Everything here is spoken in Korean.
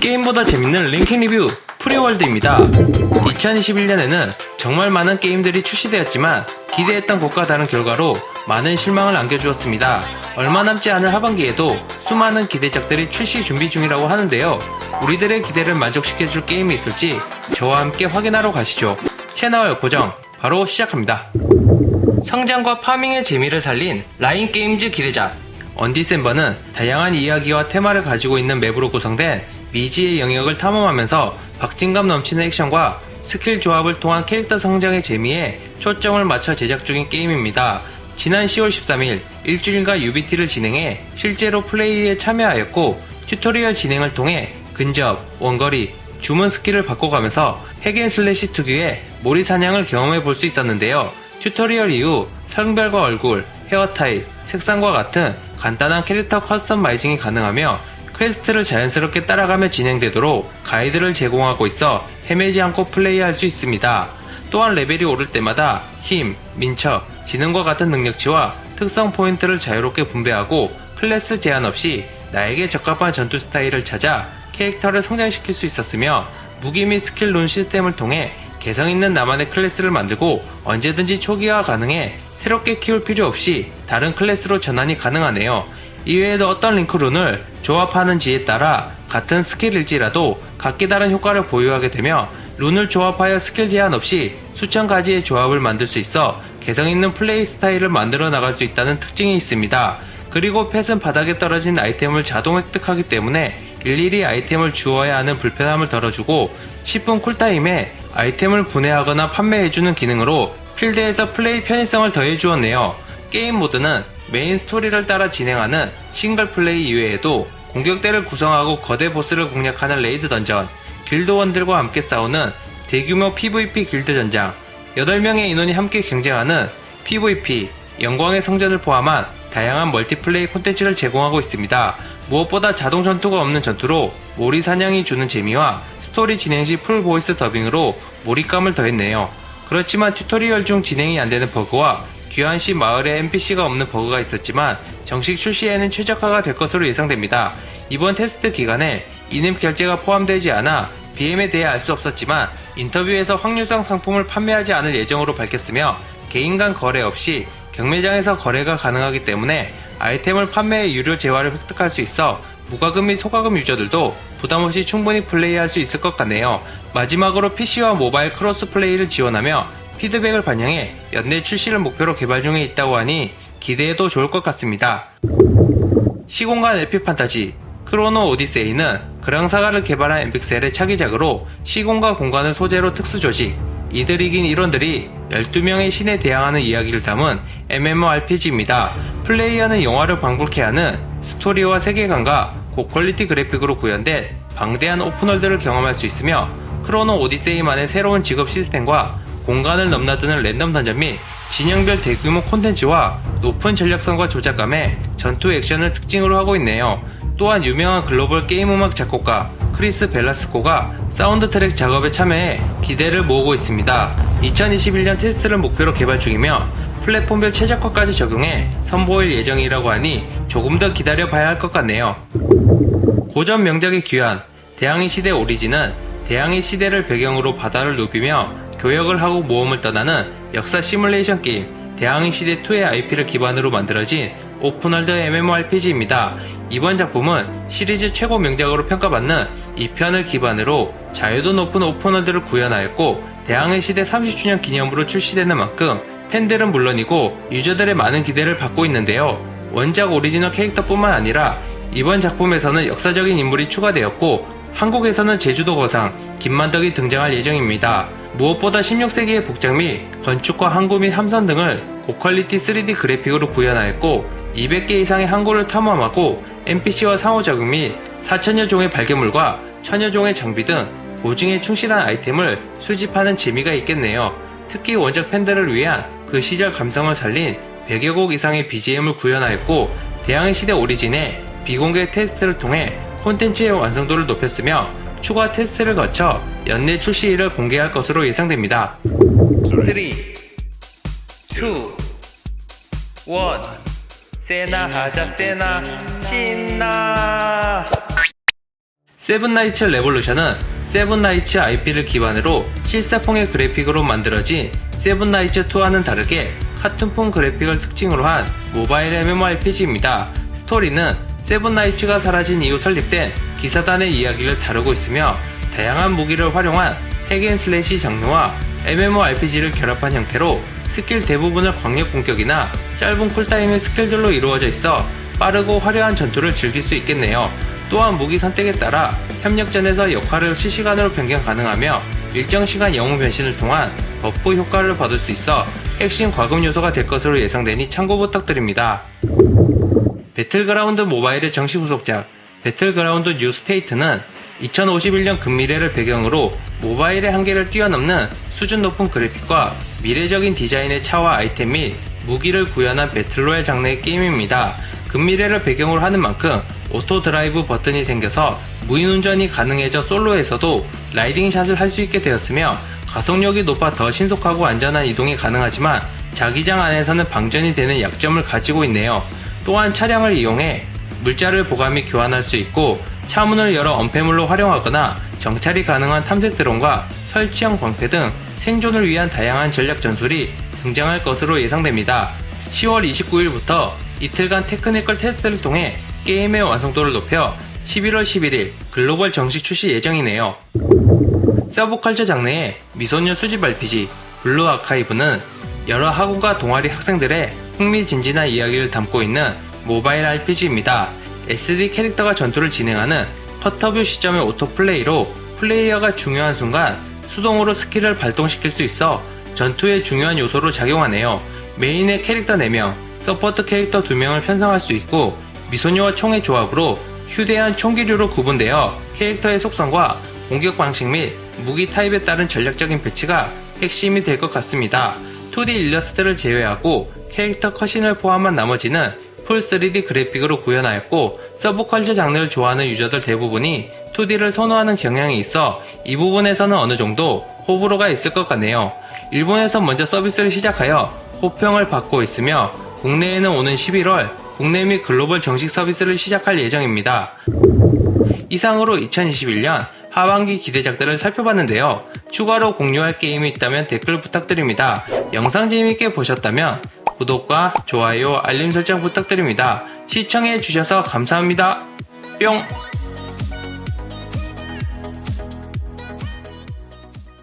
게임보다 재밌는 랭킹 리뷰 프리월드입니다. 2021년에는 정말 많은 게임들이 출시되었지만 기대했던 것과 다른 결과로 많은 실망을 안겨주었습니다. 얼마 남지 않은 하반기에도 수많은 기대작들이 출시 준비 중이라고 하는데요. 우리들의 기대를 만족시켜줄 게임이 있을지 저와 함께 확인하러 가시죠. 채널 고정 바로 시작합니다. 성장과 파밍의 재미를 살린 라인 게임즈 기대작 언디셈버는 다양한 이야기와 테마를 가지고 있는 맵으로 구성된 미지의 영역을 탐험하면서 박진감 넘치는 액션과 스킬 조합을 통한 캐릭터 성장의 재미에 초점을 맞춰 제작 중인 게임입니다. 지난 10월 13일 일주일간 UBT를 진행해 실제로 플레이에 참여하였고 튜토리얼 진행을 통해 근접, 원거리, 주문 스킬을 바꿔가면서 핵앤슬래시 특유의 모리 사냥을 경험해 볼 수 있었는데요. 튜토리얼 이후 성별과 얼굴, 헤어 타입, 색상과 같은 간단한 캐릭터 커스터마이징이 가능하며 퀘스트를 자연스럽게 따라가며 진행되도록 가이드를 제공하고 있어 헤매지 않고 플레이할 수 있습니다. 또한 레벨이 오를 때마다 힘, 민첩, 지능과 같은 능력치와 특성 포인트를 자유롭게 분배하고 클래스 제한 없이 나에게 적합한 전투 스타일을 찾아 캐릭터를 성장시킬 수 있었으며 무기 및 스킬 룬 시스템을 통해 개성 있는 나만의 클래스를 만들고 언제든지 초기화 가능해 새롭게 키울 필요 없이 다른 클래스로 전환이 가능하네요. 이외에도 어떤 링크 룬을 조합하는지에 따라 같은 스킬일지라도 각기 다른 효과를 보유하게 되며 룬을 조합하여 스킬 제한 없이 수천 가지의 조합을 만들 수 있어 개성 있는 플레이 스타일을 만들어 나갈 수 있다는 특징이 있습니다. 그리고 펫은 바닥에 떨어진 아이템을 자동 획득하기 때문에 일일이 아이템을 주어야 하는 불편함을 덜어주고 10분 쿨타임에 아이템을 분해하거나 판매해주는 기능으로 필드에서 플레이 편의성을 더해 주었네요. 게임 모드는 메인 스토리를 따라 진행하는 싱글 플레이 이외에도 공격대를 구성하고 거대 보스를 공략하는 레이드 던전, 길드원들과 함께 싸우는 대규모 PVP 길드 전장, 8명의 인원이 함께 경쟁하는 PVP, 영광의 성전을 포함한 다양한 멀티플레이 콘텐츠를 제공하고 있습니다. 무엇보다 자동 전투가 없는 전투로 몰이 사냥이 주는 재미와 스토리 진행 시 풀 보이스 더빙으로 몰입감을 더했네요. 그렇지만 튜토리얼 중 진행이 안 되는 버그와 귀환시 마을에 NPC가 없는 버그가 있었지만 정식 출시에는 최적화가 될 것으로 예상됩니다. 이번 테스트 기간에 이름 결제가 포함되지 않아 BM에 대해 알 수 없었지만 인터뷰에서 확률상 상품을 판매하지 않을 예정으로 밝혔으며 개인 간 거래 없이 경매장에서 거래가 가능하기 때문에 아이템을 판매해 유료 재화를 획득할 수 있어 무과금 및 소과금 유저들도 부담없이 충분히 플레이할 수 있을 것 같네요. 마지막으로 PC와 모바일 크로스 플레이를 지원하며 피드백을 반영해 연내 출시를 목표로 개발 중에 있다고 하니 기대해도 좋을 것 같습니다. 시공간 에픽 판타지 크로노 오디세이는 그랑사가를 개발한 엠픽셀의 차기작으로 시공과 공간을 소재로 특수 조직 이들 이긴 일원들이 12명의 신에 대항하는 이야기를 담은 MMORPG입니다. 플레이어는 영화를 방불케 하는 스토리와 세계관과 고퀄리티 그래픽으로 구현된 방대한 오픈월드를 경험할 수 있으며 크로노 오디세이만의 새로운 직업 시스템과 공간을 넘나드는 랜덤 던전 및 진영별 대규모 콘텐츠와 높은 전략성과 조작감의 전투 액션을 특징으로 하고 있네요. 또한 유명한 글로벌 게임 음악 작곡가 크리스 벨라스코가 사운드 트랙 작업에 참여해 기대를 모으고 있습니다. 2021년 테스트를 목표로 개발 중이며 플랫폼별 최적화까지 적용해 선보일 예정이라고 하니 조금 더 기다려 봐야 할 것 같네요. 고전 명작의 귀환, 대항해 시대 오리진은 대항해 시대를 배경으로 바다를 누비며 교역을 하고 모험을 떠나는 역사 시뮬레이션 게임 대항해 시대 2의 IP를 기반으로 만들어진 오픈월드 MMORPG입니다. 이번 작품은 시리즈 최고 명작으로 평가받는 2편을 기반으로 자유도 높은 오픈월드를 구현하였고 대항해 시대 30주년 기념으로 출시되는 만큼 팬들은 물론이고 유저들의 많은 기대를 받고 있는데요. 원작 오리지널 캐릭터뿐만 아니라 이번 작품에서는 역사적인 인물이 추가되었고 한국에서는 제주도 거상 김만덕이 등장할 예정입니다. 무엇보다 16세기의 복장 및 건축과 항구 및 함선 등을 고퀄리티 3D 그래픽으로 구현하였고 200개 이상의 항구를 탐험하고 NPC와 상호작용 및 4천여 종의 발견물과 천여 종의 장비 등 보증에 충실한 아이템을 수집하는 재미가 있겠네요. 특히 원작 팬들을 위한 그 시절 감성을 살린 100여 곡 이상의 BGM을 구현하였고 대항해 시대 오리진의 비공개 테스트를 통해 콘텐츠의 완성도를 높였으며 추가 테스트를 거쳐 연내 출시일을 공개할 것으로 예상됩니다. 3, 2, 1 세나 하자 세나 신나 세븐나이츠 레볼루션은 세븐나이츠 IP를 기반으로 실사풍의 그래픽으로 만들어진 세븐나이츠2와는 다르게 카툰풍 그래픽을 특징으로 한 모바일 MMORPG입니다. 스토리는 세븐나이츠가 사라진 이후 설립된 기사단의 이야기를 다루고 있으며 다양한 무기를 활용한 핵앤슬래시 장르와 MMORPG를 결합한 형태로 스킬 대부분을 광역 공격이나 짧은 쿨타임의 스킬들로 이루어져 있어 빠르고 화려한 전투를 즐길 수 있겠네요. 또한 무기 선택에 따라 협력전에서 역할을 실시간으로 변경 가능하며 일정 시간 영웅 변신을 통한 버프 효과를 받을 수 있어 핵심 과금 요소가 될 것으로 예상되니 참고 부탁드립니다. 배틀그라운드 모바일의 정식 후속작 배틀그라운드 뉴 스테이트는 2051년 근미래를 배경으로 모바일의 한계를 뛰어넘는 수준 높은 그래픽과 미래적인 디자인의 차와 아이템 및 무기를 구현한 배틀로얄 장르의 게임입니다. 근미래를 배경으로 하는 만큼 오토 드라이브 버튼이 생겨서 무인 운전이 가능해져 솔로에서도 라이딩 샷을 할 수 있게 되었으며 가속력이 높아 더 신속하고 안전한 이동이 가능하지만 자기장 안에서는 방전이 되는 약점을 가지고 있네요. 또한 차량을 이용해 물자를 보관 및 교환할 수 있고 차문을 열어 엄폐물로 활용하거나 정찰이 가능한 탐색 드론과 설치형 방패 등 생존을 위한 다양한 전략 전술이 등장할 것으로 예상됩니다. 10월 29일부터 이틀간 테크니컬 테스트를 통해 게임의 완성도를 높여 11월 11일 글로벌 정식 출시 예정이네요. 서브컬처 장르의 미소녀 수집 RPG 블루 아카이브는 여러 학원과 동아리 학생들의 흥미진진한 이야기를 담고 있는 모바일 RPG입니다. SD 캐릭터가 전투를 진행하는 커터뷰 시점의 오토플레이로 플레이어가 중요한 순간 수동으로 스킬을 발동시킬 수 있어 전투의 중요한 요소로 작용하네요. 메인의 캐릭터 4명, 서포트 캐릭터 2명을 편성할 수 있고 미소녀와 총의 조합으로 휴대한 총기류로 구분되어 캐릭터의 속성과 공격 방식 및 무기 타입에 따른 전략적인 배치가 핵심이 될 것 같습니다. 2D 일러스트를 제외하고 캐릭터 컷신을 포함한 나머지는 풀 3D 그래픽으로 구현하였고 서브컬처 장르를 좋아하는 유저들 대부분이 2D를 선호하는 경향이 있어 이 부분에서는 어느 정도 호불호가 있을 것 같네요. 일본에서 먼저 서비스를 시작하여 호평을 받고 있으며 국내에는 오는 11월 국내 및 글로벌 정식 서비스를 시작할 예정입니다. 이상으로 2021년 하반기 기대작들을 살펴봤는데요. 추가로 공유할 게임이 있다면 댓글 부탁드립니다. 영상 재미있게 보셨다면 구독과 좋아요, 알림 설정 부탁드립니다. 시청해주셔서 감사합니다. 뿅!